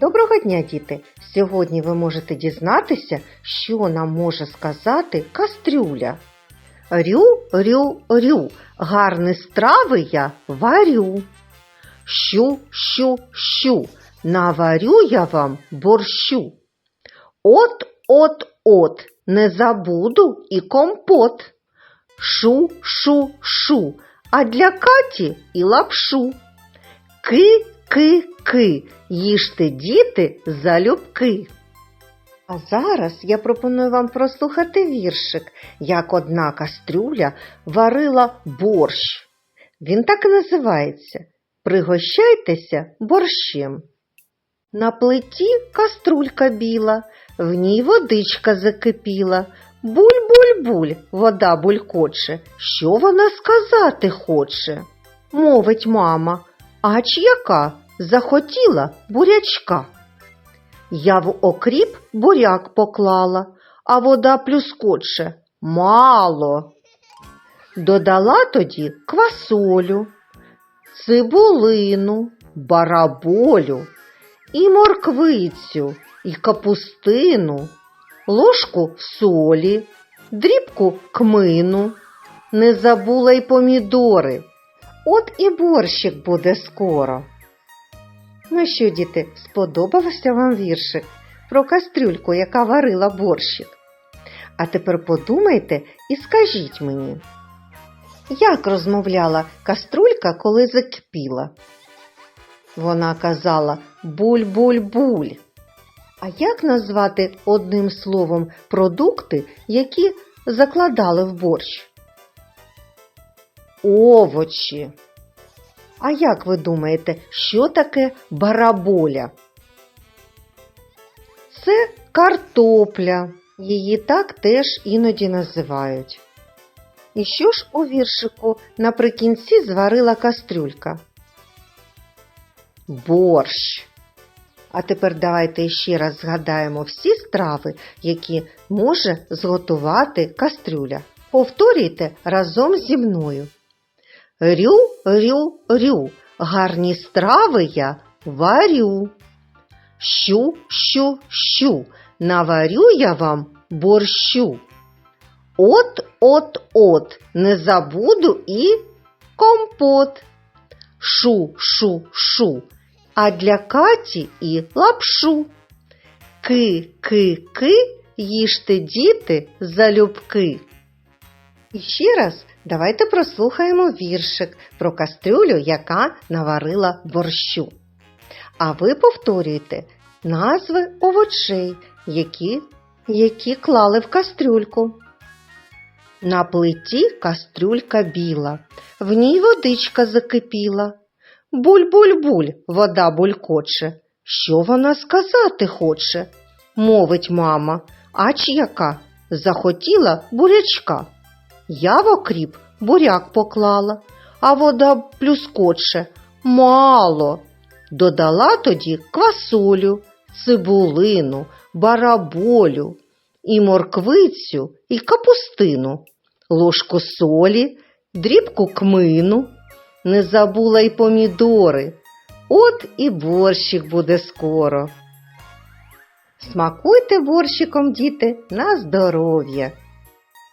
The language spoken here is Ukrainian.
Доброго дня, діти! Сьогодні ви можете дізнатися, що нам може сказати кастрюля. Рю, рю, рю, гарні страви я варю. Щу, щу, щу, наварю я вам борщу. От, от, от, не забуду і компот. Шу, шу, шу, а для Каті і лапшу. Ки, ки, ки, їжте діти залюбки. А зараз я пропоную вам прослухати віршик, як одна кастрюля варила борщ. Він так і називається Пригощайтеся борщем. На плиті каструлька біла, в ній водичка закипіла. Буль-буль-буль, вода булькоче. Що вона сказати хоче? Мовить мама, ач яка захотіла бурячка. Я в окріп буряк поклала, а вода плюскоче мало. Додала тоді квасолю, цибулину, бараболю, і морквицю, і капустину, ложку солі, дрібку кмину, не забула й помідори. От і борщик буде скоро. Ну що, діти, сподобався вам віршик про кастрюльку, яка варила борщик? А тепер подумайте і скажіть мені, як розмовляла каструлька, коли закипіла? Вона казала буль-буль-буль. А як назвати одним словом продукти, які закладали в борщ? Овочі. А як ви думаєте, що таке бараболя? Це картопля. Її так теж іноді називають. І що ж у віршику наприкінці зварила кастрюлька? Борщ. А тепер давайте ще раз згадаємо всі страви, які може зготувати кастрюля. Повторюйте разом зі мною. Рю, рю, рю, гарні страви я варю. Щу, щу, щу, наварю я вам борщу. От, от, от, не забуду і компот. Шу, шу, шу, а для Каті і лапшу. Ки, ки, ки, їжте діти залюбки. І ще раз давайте прослухаємо віршик про кастрюлю, яка наварила борщу. А ви повторюйте назви овочей, які, які клали в кастрюльку. На плиті кастрюлька біла, в ній водичка закипіла. Буль-буль-буль, вода булькоче. Що вона сказати хоче? Мовить мама, ач яка захотіла бурячка. Я в окріп буряк поклала, а вода плюскоче мало. Додала тоді квасолю, цибулину, бараболю, і морквицю, і капустину, ложку солі, дрібку кмину, не забула й помідори. От і борщик буде скоро. Смакуйте борщиком, діти, на здоров'я.